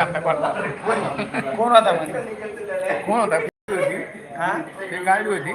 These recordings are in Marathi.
कोण होता म्हणजे कोण होता ती होती ते गाडी होती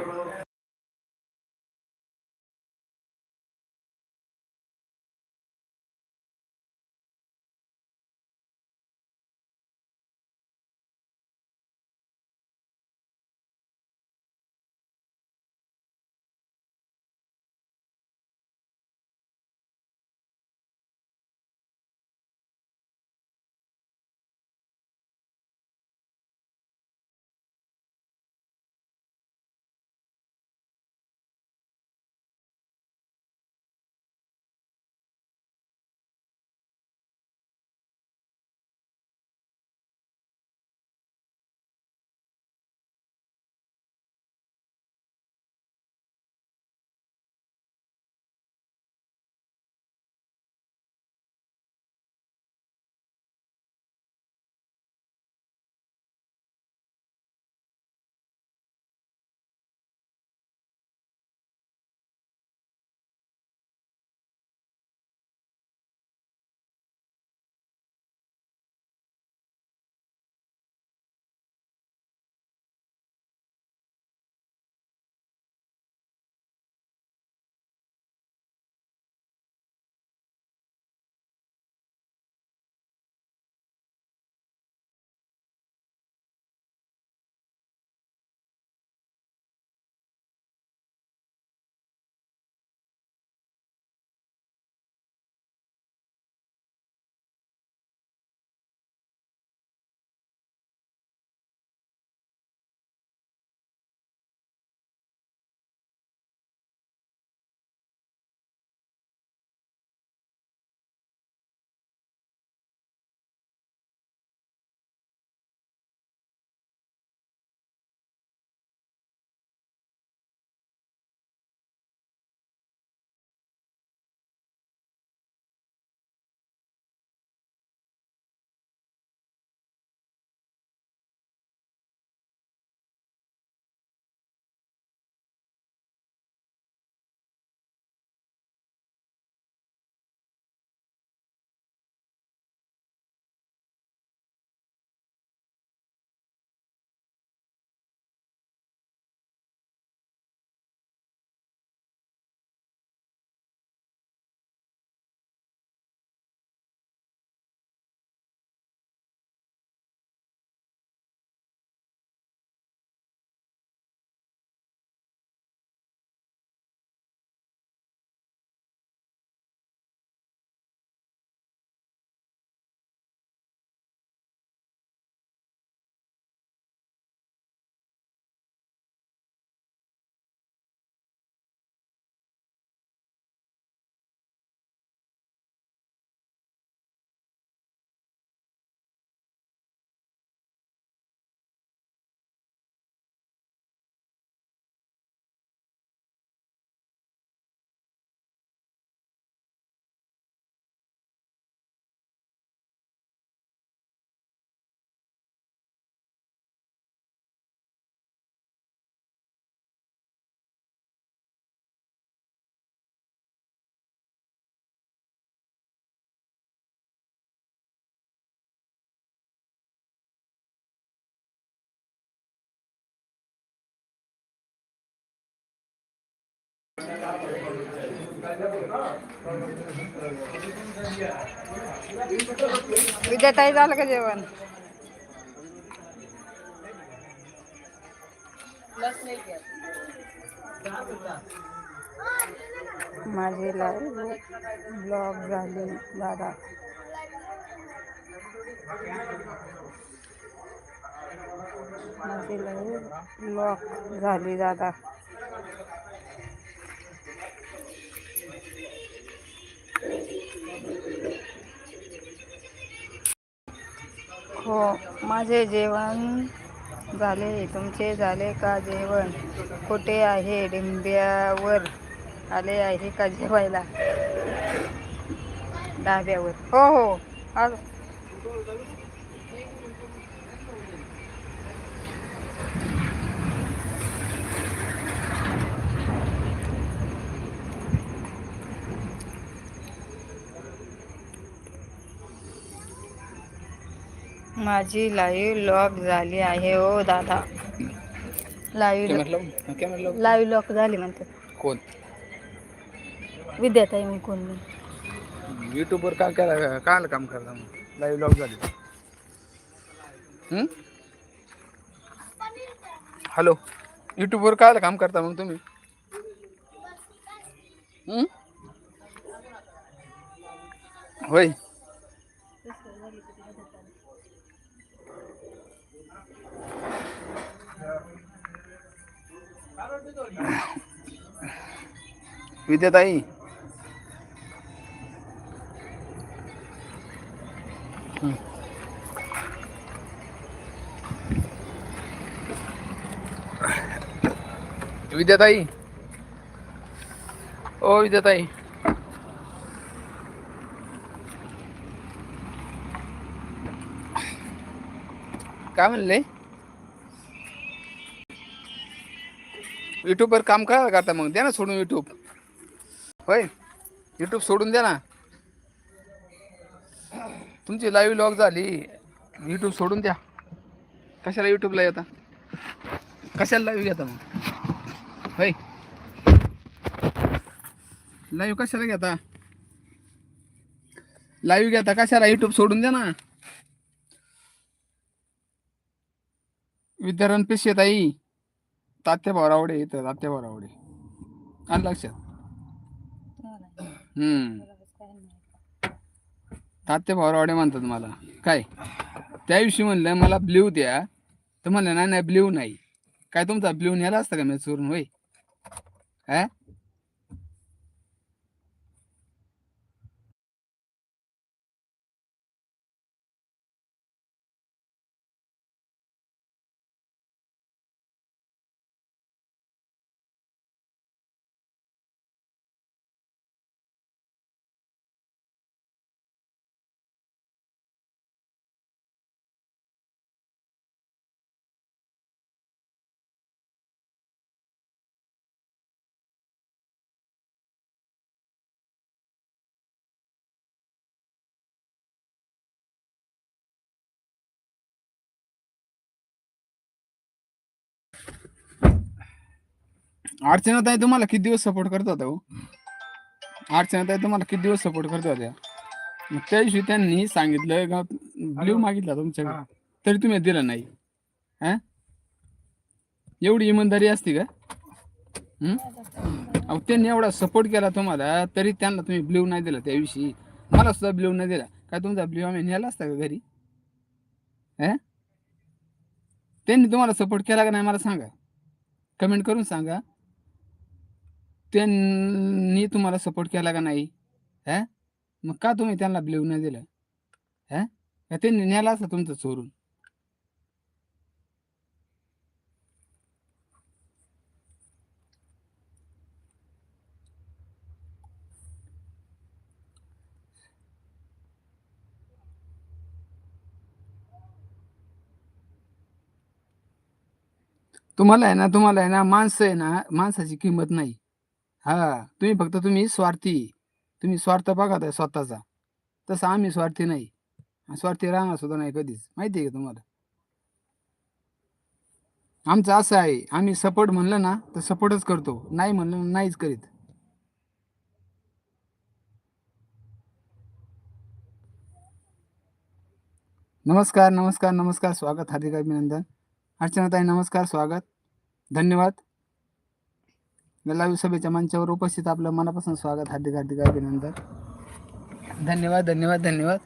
विद्याताई झालं का जेवण? माझी लाईव्ह ब्लॉग झाली दादा. माझी लाईव्ह ब्लॉग झाली दादा. हो माझे जेवण झाले. तुमचे झाले का जेवण? कुठे आहे? डिंब्यावर आले आहे का जेवायला? डाब्यावर. हो हो. माझी लाईव्ह लॉक झाली आहे ओ दादा. क्या लाईव्ह लाईव्ह लॉक झाली म्हणते. कोण? विद्याताई मी कोण मी? युट्यूबवर काय काय काय काम करता मग? लाईव्ह लॉग झाले. हं? हॅलो युट्यूबवर काय काम करता मग तुम्ही? हं? होय. विद्याताई विद्याताई ओ विद्याताई काय म्हणले युट्यूबवर काम करा करता मग? द्या ना सोडून युट्यूब. होय? युट्यूब सोडून द्या ना. तुमची लाईव्ह लॉग झाली. युट्यूब सोडून द्या. कशाला युट्यूबला येता? कशाला लाईव्ह घेता मग? होय? लाईव्ह कशाला घेता? लाईव्ह घेता कशाला? युट्यूब सोडून द्या ना. विद्यारण पेशी ताई. तात्या भावरावडे इथं तात्या भावरावडे आणि लक्षात. हम्म. तात्या भावरावडे म्हणतात मला. काय? त्या दिवशी म्हणलं मला ब्ल्यू द्या. तर म्हणलं नाही नाही ब्ल्यू नाही. काय तुमचा ब्ल्यू न्यायला असतं का मी चोरून होय? हा अर्चना ताई तुम्हाला किती दिवस सपोर्ट करत होता हो? अर्चना ताई तुम्हाला किती दिवस सपोर्ट करत होत्या? मग त्या दिवशी त्यांनी सांगितलं का ब्ल्यू मागितला तुमच्याकडे? तरी तुम्ही दिलं नाही. हा? एवढी इमानदारी असते का? अहो त्यांनी एवढा सपोर्ट केला तुम्हाला तरी त्यांना तुम्ही ब्ल्यू नाही दिला त्या दिवशी मला सुद्धा ब्ल्यू नाही दिला. काय तुमचा ब्ल्यू आम्ही नेला असता का घरी? हा? त्यांनी तुम्हाला सपोर्ट केला का नाही मला सांगा. कमेंट करून सांगा. त्यांनी तुम्हाला सपोर्ट केला का नाही? हा? मग का तुम्ही त्यांना ब्लेव नाही दिलं? हा? का त्यांनी नेला असं तुमचं चोरून? तुम्हाला आहे ना तुम्हाला आहे ना माणसं आहे ना माणसाची किंमत नाही. हा तुम्ही फक्त तुम्ही स्वार्थी. तुम्ही स्वार्थ बघा आहे स्वतःचा. तसं आम्ही स्वार्थी नाही. स्वार्थी राहणार सुद्धा नाही कधीच. माहिती आहे का तुम्हाला? आमचं असं आहे. आम्ही सपोर्ट म्हणलं ना तर सपोर्टच करतो. नाही म्हणलं नाहीच करीत. नमस्कार नमस्कार नमस्कार. स्वागत हार्दिक अभिनंदन. अर्चनाताई नमस्कार स्वागत. धन्यवाद. लाईव्ह सभेच्या मंचावर उपस्थित आपलं मनापासून स्वागत हार्दिक हार्दिक अभिनंदन. धन्यवाद धन्यवाद धन्यवाद.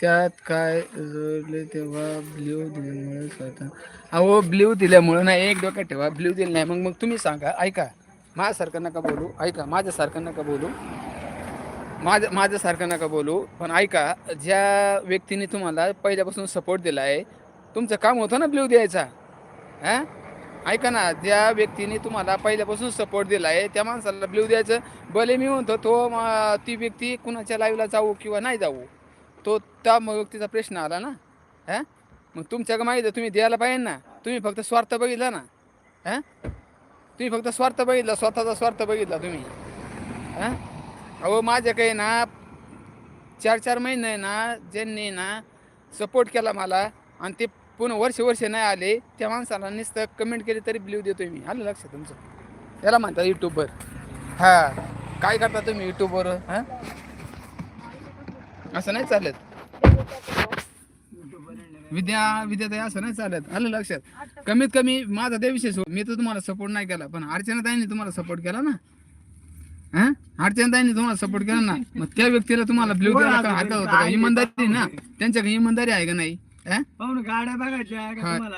त्यात काय जोडले तेव्हा ब्ल्यू दिल्यामुळे स्वतः अहो ब्ल्यू दिल्यामुळं नाही एक डोक्यात ठेवा ब्ल्यू दिलं नाही. मग मग तुम्ही सांगा ऐका. माझ्यासारखं नका बोलू ऐका. माझ्यासारखं नका बोलू. माझं माझ्यासारखं नका बोलू. पण ऐका ज्या व्यक्तीने तुम्हाला पहिल्यापासून सपोर्ट दिला आहे तुमचं काम होतं ना ब्ल्यू द्यायचा? हां? ऐका ना ज्या व्यक्तीने तुम्हाला पहिल्यापासून सपोर्ट दिला आहे त्या माणसाला ब्ल्यू द्यायचं. भले मी म्हणतो तो ती व्यक्ती कुणाच्या लाईव्हला जाऊ किंवा नाही जाऊ तो त्या व्यक्तीचा प्रश्न आला ना? हां? मग तुमच्या आहे तुम्ही द्यायला पाहिजे ना? तुम्ही फक्त स्वार्थ बघितला ना? हां? तुम्ही फक्त स्वार्थ बघितला स्वतःचा स्वार्थ बघितला तुम्ही. हां? अहो माझ्या काही ना चार चार महिने ना ज्यांनी ना सपोर्ट केला मला आणि ते पुन्हा वर्ष वर्ष नाही आले त्या माणसाला नुसतं कमेंट केली तरी ब्ल्यू देतोय मी. आलं लक्षात तुमचं? याला म्हणतात युट्यूबवर हा. काय करता तुम्ही युट्यूबवर हा? असं नाही चालत. विद्या विद्या ताई असं नाही चालत. आलं लक्षात. कमीत कमी माझा त्या विषय मी तर तुम्हाला सपोर्ट नाही केला पण अर्चना ताईने तुम्हाला सपोर्ट केला ना? हा? तुम्हाला सपोर्ट केला ना मग त्या व्यक्तीला तुम्हाला ब्ल्यू काय हरकत होतं का? इमानदारी ना? त्यांच्याकडे इमानदारी आहे का नाही? हा? पाहून गाड्या बघायच्या का हा. तुम्हाला?